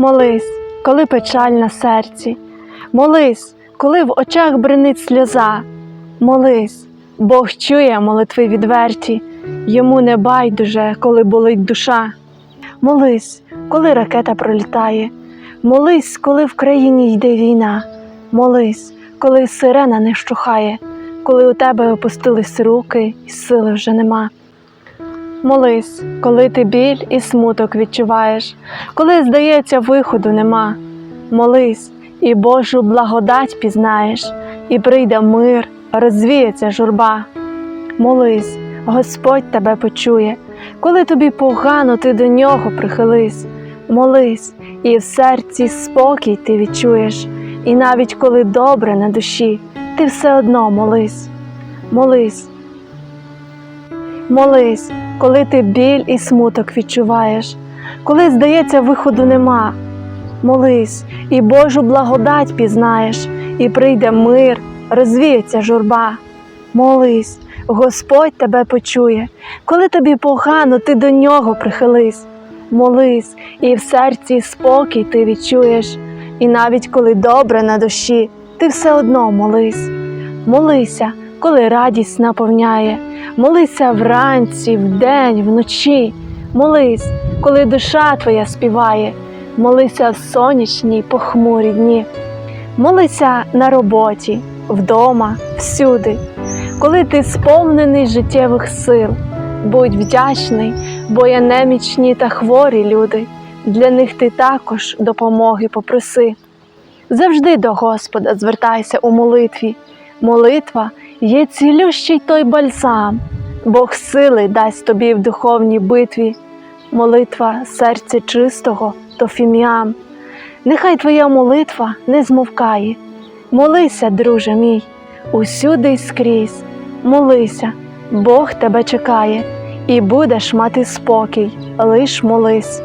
Молись, коли печаль на серці, молись, коли в очах бренить сльоза. Молись, Бог чує молитви відверті, йому не байдуже, коли болить душа. Молись, коли ракета пролітає, молись, коли в країні йде війна, молись, коли сирена не вщухає, коли у тебе опустились руки і сили вже нема. Молись, коли ти біль і смуток відчуваєш, коли, здається, виходу нема. Молись, і Божу благодать пізнаєш, і прийде мир, розвіється журба. Молись, Господь тебе почує, коли тобі погано, ти до нього прихились. Молись, і в серці спокій ти відчуєш, і навіть коли добре на душі, ти все одно молись. Молись, Молись, коли ти біль і смуток відчуваєш, коли, здається, виходу нема. Молись, і Божу благодать пізнаєш, і прийде мир, розвіється журба. Молись, Господь тебе почує, коли тобі погано, ти до нього прихились. Молись, і в серці спокій ти відчуєш, і навіть коли добре на душі, ти все одно молись. Молися, коли радість наповняє. Молися вранці, вдень, вночі. Молись, коли душа твоя співає. Молися в сонячні похмурі дні. Молися на роботі, вдома, всюди. Коли ти сповнений життєвих сил, будь вдячний, бо є немічні та хворі люди. Для них ти також допомоги попроси. Завжди до Господа звертайся у молитві. Молитва є цілющий той бальзам, Бог сили дасть тобі в духовній битві. Молитва серця чистого то фіміам. Нехай твоя молитва не змовкає. Молися, друже мій, усюди й скрізь. Молися, Бог тебе чекає, і будеш мати спокій, лиш молись.